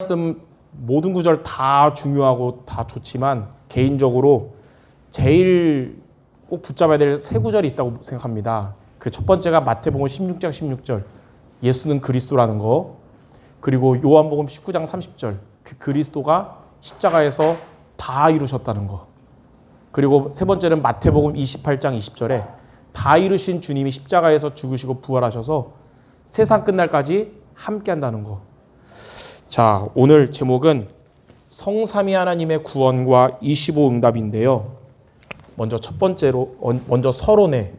말씀 모든 구절 다 중요하고 다 좋지만 개인적으로 제일 꼭 붙잡아야 될 세 구절이 있다고 생각합니다. 그 첫 번째가 마태복음 16장 16절. 예수는 그리스도라는 거. 그리고 요한복음 19장 30절. 그 그리스도가 십자가에서 다 이루셨다는 거. 그리고 세 번째는 마태복음 28장 20절에 다 이루신 주님이 십자가에서 죽으시고 부활하셔서 세상 끝날까지 함께 한다는 거 자, 오늘 제목은 성삼위 하나님의 구원과 25 응답인데요. 먼저 첫 번째로 어, 먼저 서론에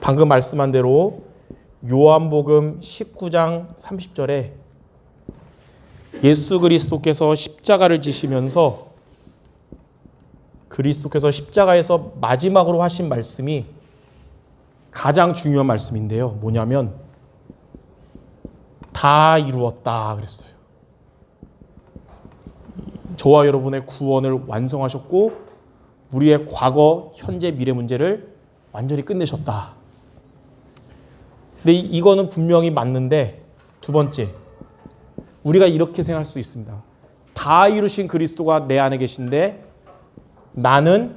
방금 말씀한 대로 요한복음 19장 30절에 예수 그리스도께서 십자가를 지시면서 그리스도께서 십자가에서 마지막으로 하신 말씀이 가장 중요한 말씀인데요. 뭐냐면 다 이루었다 그랬어요. 저와 여러분의 구원을 완성하셨고 우리의 과거, 현재, 미래 문제를 완전히 끝내셨다. 근데 이- 이거는 분명히 맞는데 두 번째 우리가 이렇게 생각할 수 있습니다. 다 이루신 그리스도가 내 안에 계신데 나는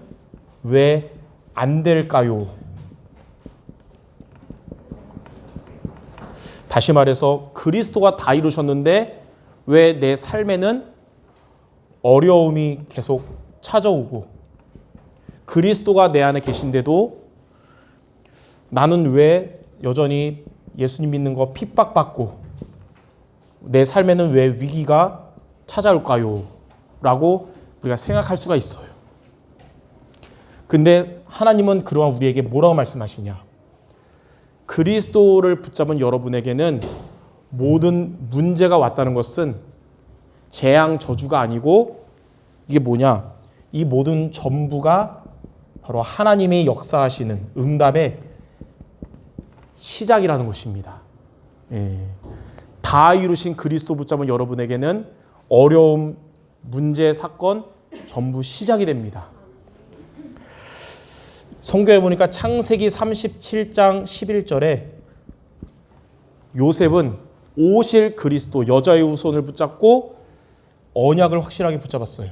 왜 안 될까요? 다시 말해서 그리스도가 다 이루셨는데 왜 내 삶에는 어려움이 계속 찾아오고 그리스도가 내 안에 계신데도 나는 왜 여전히 예수님 믿는 거 핍박받고 내 삶에는 왜 위기가 찾아올까요? 라고 우리가 생각할 수가 있어요. 근데 하나님은 그러한 우리에게 뭐라고 말씀하시냐? 그리스도를 붙잡은 여러분에게는 모든 문제가 왔다는 것은 재앙 저주가 아니고 이게 뭐냐? 이 모든 전부가 바로 하나님의 역사하시는 응답의 시작이라는 것입니다. 예. 다 이루신 그리스도 붙잡은 여러분에게는 어려움, 문제, 사건 전부 시작이 됩니다. 성경에 보니까 창세기 37장 11절에 요셉은 오실 그리스도 여자의 후손을 붙잡고 언약을 확실하게 붙잡았어요.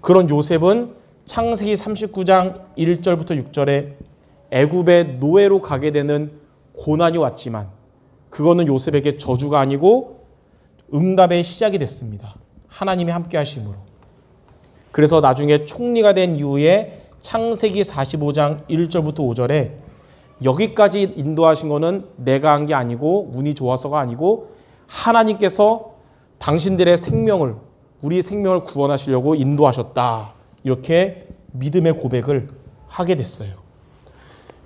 그런 요셉은 창세기 39장 1절부터 6절에 애굽의 노예로 가게 되는 고난이 왔지만 그거는 요셉에게 저주가 아니고 응답의 시작이 됐습니다. 하나님이 함께 하심으로. 그래서 나중에 총리가 된 이후에 창세기 45장 1절부터 5절에 여기까지 인도하신 거는 내가 한 게 아니고 운이 좋아서가 아니고 하나님께서 당신들의 생명을 우리 생명을 구원하시려고 인도하셨다. 이렇게 믿음의 고백을 하게 됐어요.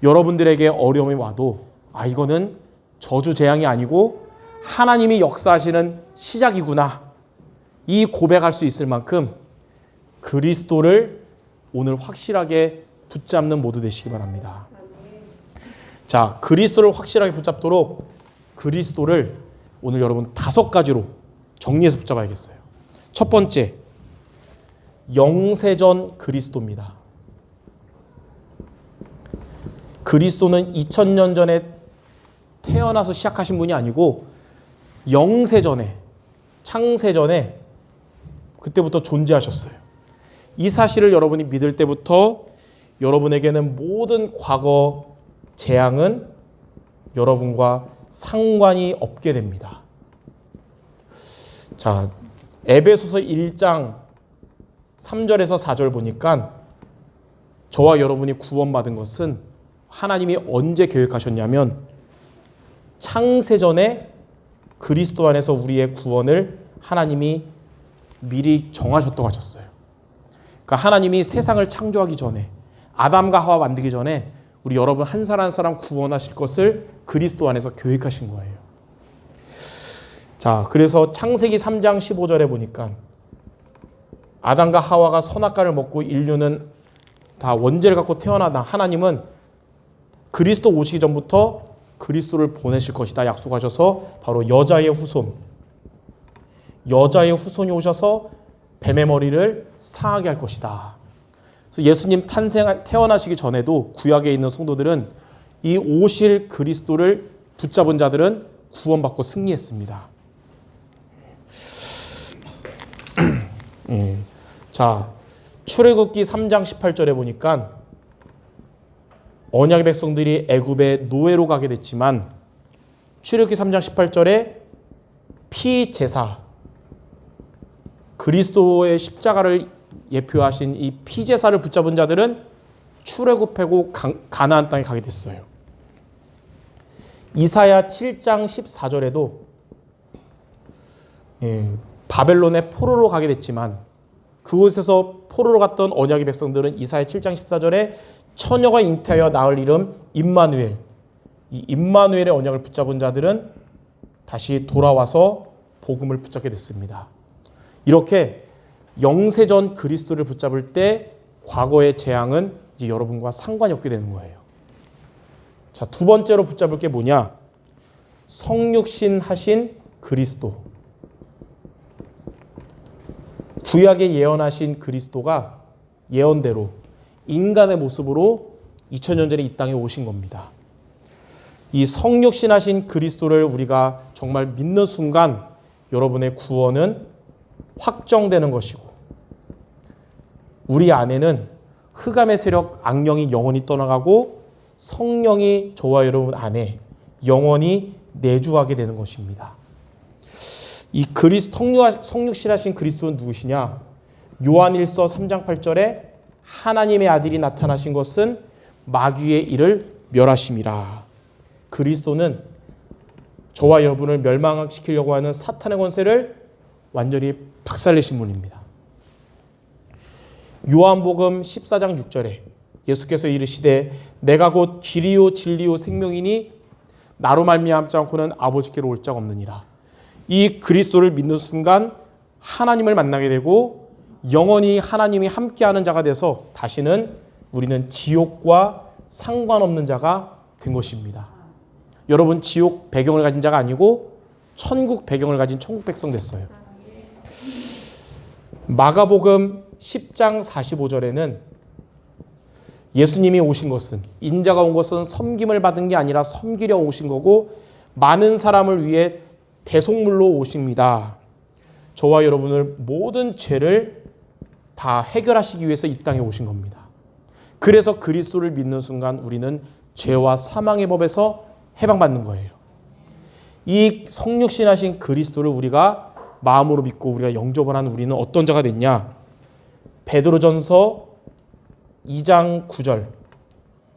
여러분들에게 어려움이 와도 아 이거는 저주 재앙이 아니고 하나님이 역사하시는 시작이구나. 이 고백할 수 있을 만큼 그리스도를 오늘 확실하게 붙잡는 모두 되시기 바랍니다. 자, 그리스도를 확실하게 붙잡도록 그리스도를 오늘 여러분 다섯 가지로 정리해서 붙잡아야겠어요. 첫 번째, 영세전 그리스도입니다. 그리스도는 2000년 전에 태어나서 시작하신 분이 아니고 영세전에 창세전에 그때부터 존재하셨어요. 이 사실을 여러분이 믿을 때부터 여러분에게는 모든 과거 재앙은 여러분과 상관이 없게 됩니다. 자, 에베소서 1장 3절에서 4절 보니까 저와 여러분이 구원받은 것은 하나님이 언제 계획하셨냐면 창세전에 그리스도 안에서 우리의 구원을 하나님이 미리 정하셨다고 하셨어요. 그러니까 하나님이 세상을 창조하기 전에 아담과 하와 만들기 전에 우리 여러분 한 사람 한 사람 구원하실 것을 그리스도 안에서 계획하신 거예요. 자, 그래서 창세기 3장 15절에 보니까 아담과 하와가 선악과를 먹고 인류는 다 원죄를 갖고 태어나다 하나님은 그리스도 오시기 전부터 그리스도를 보내실 것이다 약속하셔서 바로 여자의 후손 여자의 후손이 오셔서 뱀의 머리를 상하게 할 것이다. 그래서 예수님 탄생 태어나시기 전에도 구약에 있는 성도들은 이 오실 그리스도를 붙잡은 자들은 구원받고 승리했습니다. 예. 자, 출애굽기 3장 18절에 보니까 언약의 백성들이 애굽의 노예로 가게 됐지만 출애굽기 3장 18절에 피제사 그리스도의 십자가를 예표하신 이 피제사를 붙잡은 자들은 출애굽하고 가나안 땅에 가게 됐어요. 이사야 7장 14절에도 예, 바벨론의 포로로 가게 됐지만 그곳에서 포로로 갔던 언약의 백성들은 이사야 7장 14절에 처녀가 잉태하여 낳을 이름 임마누엘 이 임마누엘의 언약을 붙잡은 자들은 다시 돌아와서 복음을 붙잡게 됐습니다. 이렇게 영세전 그리스도를 붙잡을 때 과거의 재앙은 이제 여러분과 상관이 없게 되는 거예요. 자, 두 번째로 붙잡을 게 뭐냐? 성육신 하신 그리스도. 구약에 예언하신 그리스도가 예언대로 인간의 모습으로 2000년 전에 이 땅에 오신 겁니다. 이 성육신 하신 그리스도를 우리가 정말 믿는 순간 여러분의 구원은 확정되는 것이고 우리 안에는 흑암의 세력 악령이 영원히 떠나가고 성령이 저와 여러분 안에 영원히 내주하게 되는 것입니다. 이 그리스 성육신하신 그리스도는 누구시냐? 요한일서 3장 8절에 하나님의 아들이 나타나신 것은 마귀의 일을 멸하심이라. 그리스도는 저와 여러분을 멸망시키려고 하는 사탄의 권세를 완전히 박살내신 분입니다. 요한복음 14장 6절에 예수께서 이르시되 내가 곧 길이요 진리요 생명이니 나로 말미암지 않고는 아버지께로 올 자가 없느니라. 이 그리스도를 믿는 순간 하나님을 만나게 되고 영원히 하나님이 함께하는 자가 돼서 다시는 우리는 지옥과 상관없는 자가 된 것입니다. 여러분 지옥 배경을 가진 자가 아니고 천국 배경을 가진 천국 백성 됐어요. 마가복음 10장 45절에는 예수님이 오신 것은 인자가 온 것은 섬김을 받은 게 아니라 섬기려 오신 거고 많은 사람을 위해 대속물로 오십니다. 저와 여러분을 모든 죄를 다 해결하시기 위해서 이 땅에 오신 겁니다. 그래서 그리스도를 믿는 순간 우리는 죄와 사망의 법에서 해방받는 거예요. 이 성육신하신 그리스도를 우리가 마음으로 믿고 우리가 영접을 한 우리는 어떤 자가 됐냐? 베드로전서 2장 9절.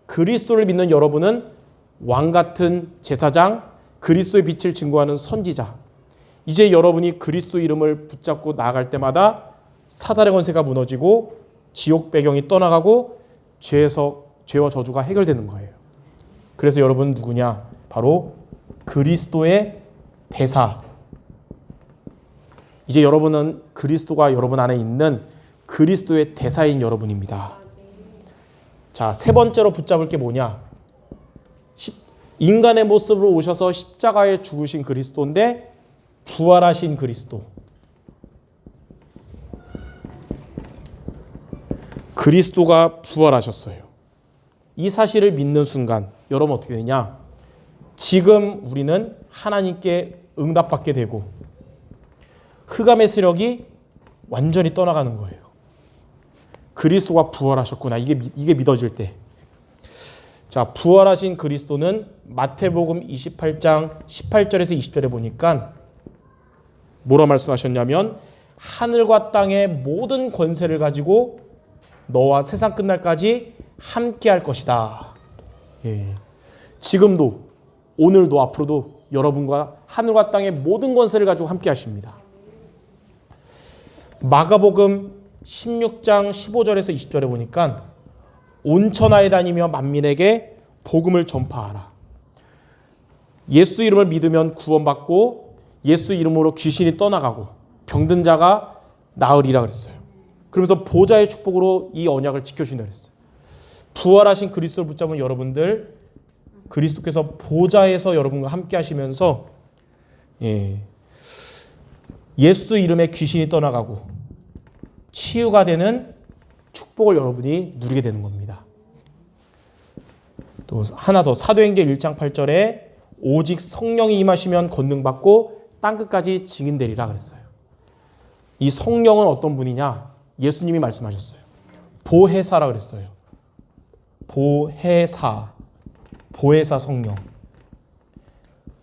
그리스도를 믿는 여러분은 왕 같은 제사장, 그리스도의 빛을 증거하는 선지자. 이제 여러분이 그리스도 이름을 붙잡고 나아갈 때마다 사단의 권세가 무너지고 지옥 배경이 떠나가고 죄에서 죄와 저주가 해결되는 거예요. 그래서 여러분 누구냐? 바로 그리스도의 대사. 이제 여러분은 그리스도가 여러분 안에 있는 그리스도의 대사인 여러분입니다. 자, 세 번째로 붙잡을 게 뭐냐? 인간의 모습으로 오셔서 십자가에 죽으신 그리스도인데 부활하신 그리스도. 그리스도가 부활하셨어요. 이 사실을 믿는 순간 여러분 어떻게 되냐? 지금 우리는 하나님께 응답받게 되고 흑암의 세력이 완전히 떠나가는 거예요. 그리스도가 부활하셨구나. 이게 이게 믿어질 때. 자, 부활하신 그리스도는 마태복음 28장 18절에서 20절에 보니까 뭐라 말씀하셨냐면 하늘과 땅의 모든 권세를 가지고 너와 세상 끝날까지 함께 할 것이다. 예. 지금도 오늘도 앞으로도 여러분과 하늘과 땅의 모든 권세를 가지고 함께 하십니다. 마가복음 16장 15절에서 20절에 보니까 온천하에 다니며 만민에게 복음을 전파하라. 예수 이름을 믿으면 구원받고 예수 이름으로 귀신이 떠나가고 병든 자가 나으리라 그랬어요. 그러면서 보좌의 축복으로 이 언약을 지켜주신다 그랬어요. 부활하신 그리스도를 붙잡은 여러분들 그리스도께서 보좌에서 여러분과 함께 하시면서 예, 예수 이름의 귀신이 떠나가고 치유가 되는 축복을 여러분이 누리게 되는 겁니다. 또 하나 더 사도행전 1장 8절에 오직 성령이 임하시면 권능 받고 땅 끝까지 증인 되리라 그랬어요. 이 성령은 어떤 분이냐? 예수님이 말씀하셨어요. 보혜사라 그랬어요. 보혜사. 보혜사 성령.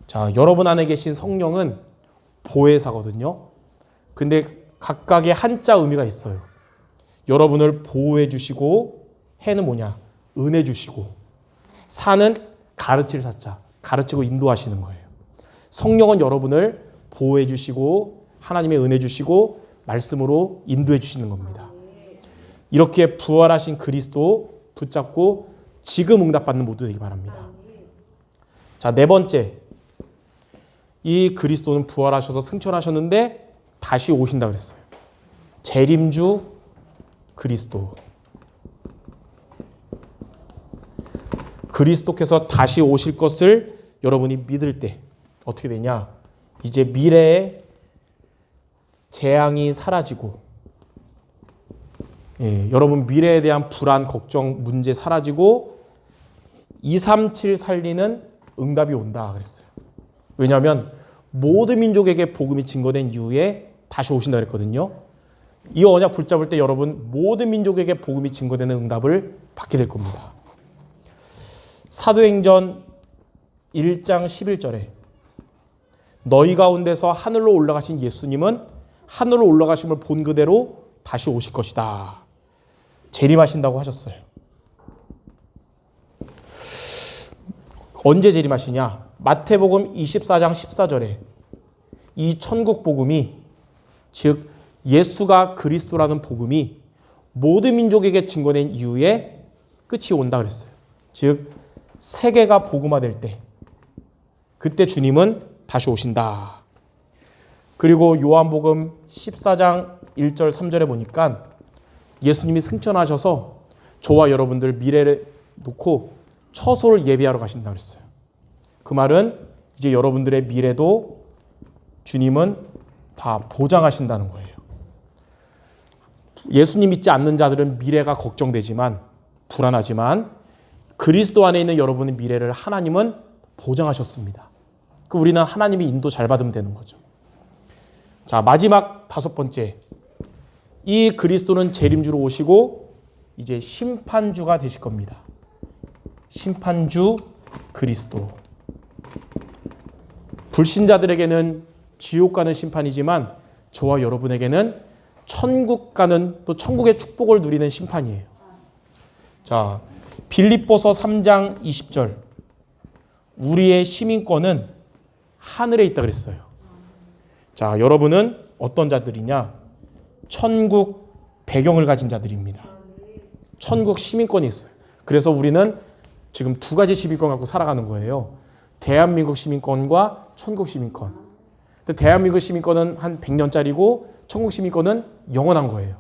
자, 여러분 안에 계신 성령은 보혜사거든요. 근데 각각의 한자 의미가 있어요. 여러분을 보호해 주시고 해는 뭐냐? 은혜 주시고 사는 가르칠 사자. 가르치고 인도하시는 거예요. 성령은 여러분을 보호해 주시고 하나님의 은혜 주시고 말씀으로 인도해 주시는 겁니다. 이렇게 부활하신 그리스도 붙잡고 지금 응답받는 모두 되기 바랍니다. 자, 네 번째. 이 그리스도는 부활하셔서 승천하셨는데 다시 오신다 그랬어요. 재림주 그리스도. 그리스도께서 다시 오실 것을 여러분이 믿을 때 어떻게 되냐? 이제 미래에 재앙이 사라지고 예, 여러분 미래에 대한 불안, 걱정, 문제 사라지고 237 살리는 응답이 온다 그랬어요. 왜냐하면 모든 민족에게 복음이 증거된 이후에 다시 오신다 그랬거든요. 이 언약 붙잡을 때 여러분 모든 민족에게 복음이 증거되는 응답을 받게 될 겁니다. 사도행전 1장 11절에 너희 가운데서 하늘로 올라가신 예수님은 하늘로 올라가심을 본 그대로 다시 오실 것이다. 재림하신다고 하셨어요. 언제 재림하시냐? 마태복음 24장 14절에 이 천국 복음이 즉 예수가 그리스도라는 복음이 모든 민족에게 증거된 이후에 끝이 온다 그랬어요. 즉 세계가 복음화될 때 그때 주님은 다시 오신다. 그리고 요한복음 14장 1절 3절에 보니까 예수님이 승천하셔서 저와 여러분들 미래를 놓고 처소를 예비하러 가신다 그랬어요. 그 말은 이제 여러분들의 미래도 주님은 다 보장하신다는 거예요. 예수님 믿지 않는 자들은 미래가 걱정되지만 불안하지만 그리스도 안에 있는 여러분의 미래를 하나님은 보장하셨습니다. 그 우리는 하나님이 인도 잘 받으면 되는 거죠. 자, 마지막 다섯 번째. 이 그리스도는 재림주로 오시고 이제 심판주가 되실 겁니다. 심판주 그리스도. 불신자들에게는 지옥 가는 심판이지만 저와 여러분에게는 천국 가는 또 천국의 축복을 누리는 심판이에요. 자, 빌립보서 3장 20절. 우리의 시민권은 하늘에 있다 그랬어요. 자, 여러분은 어떤 자들이냐? 천국 배경을 가진 자들입니다. 천국 시민권이 있어요. 그래서 우리는 지금 두 가지 시민권 갖고 살아가는 거예요. 대한민국 시민권과 천국 시민권. 근데 대한민국 시민권은 한 100년짜리고 천국 시민권은 영원한 거예요.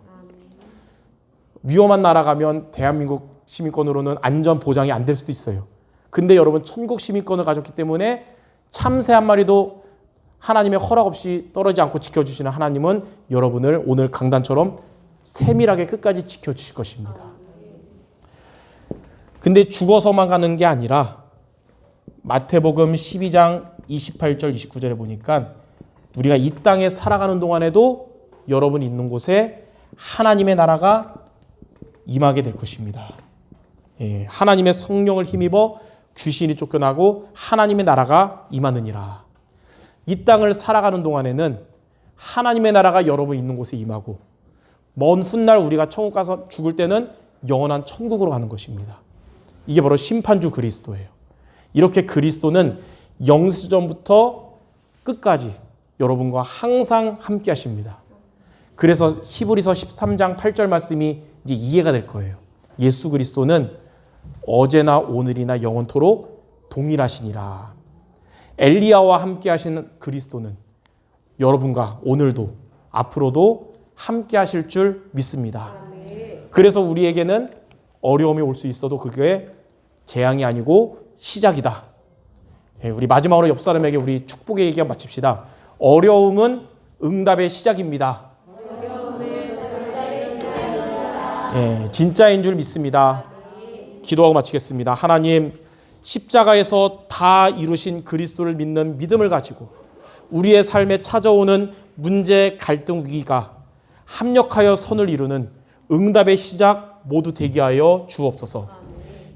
위험한 나라 가면 대한민국 시민권으로는 안전 보장이 안 될 수도 있어요. 근데 여러분 천국 시민권을 가졌기 때문에 참새 한 마리도 하나님의 허락 없이 떨어지지 않고 지켜주시는 하나님은 여러분을 오늘 강단처럼 세밀하게 끝까지 지켜주실 것입니다. 근데 죽어서만 가는 게 아니라 마태복음 12장 28절 29절에 보니까 우리가 이 땅에 살아가는 동안에도 여러분 있는 곳에 하나님의 나라가 임하게 될 것입니다. 예, 하나님의 성령을 힘입어 귀신이 쫓겨나고 하나님의 나라가 임하느니라. 이 땅을 살아가는 동안에는 하나님의 나라가 여러분 있는 곳에 임하고 먼 훗날 우리가 천국 가서 죽을 때는 영원한 천국으로 가는 것입니다. 이게 바로 심판주 그리스도예요. 이렇게 그리스도는 영시전부터 끝까지 여러분과 항상 함께 하십니다. 그래서 히브리서 13장 8절 말씀이 이제 이해가 될 거예요. 예수 그리스도는 어제나 오늘이나 영원토록 동일하시니라. 엘리야와 함께 하시는 그리스도는 여러분과 오늘도 앞으로도 함께 하실 줄 믿습니다. 그래서 우리에게는 어려움이 올 수 있어도 그게 재앙이 아니고 시작이다. 예, 우리 마지막으로 옆 사람에게 우리 축복의 얘기가 마칩시다. 어려움은 응답의 시작입니다. 예, 진짜인 줄 믿습니다. 기도하고 마치겠습니다. 하나님, 십자가에서 다 이루신 그리스도를 믿는 믿음을 가지고 우리의 삶에 찾아오는 문제, 갈등, 위기가 합력하여 선을 이루는 응답의 시작 모두 대기하여 주옵소서.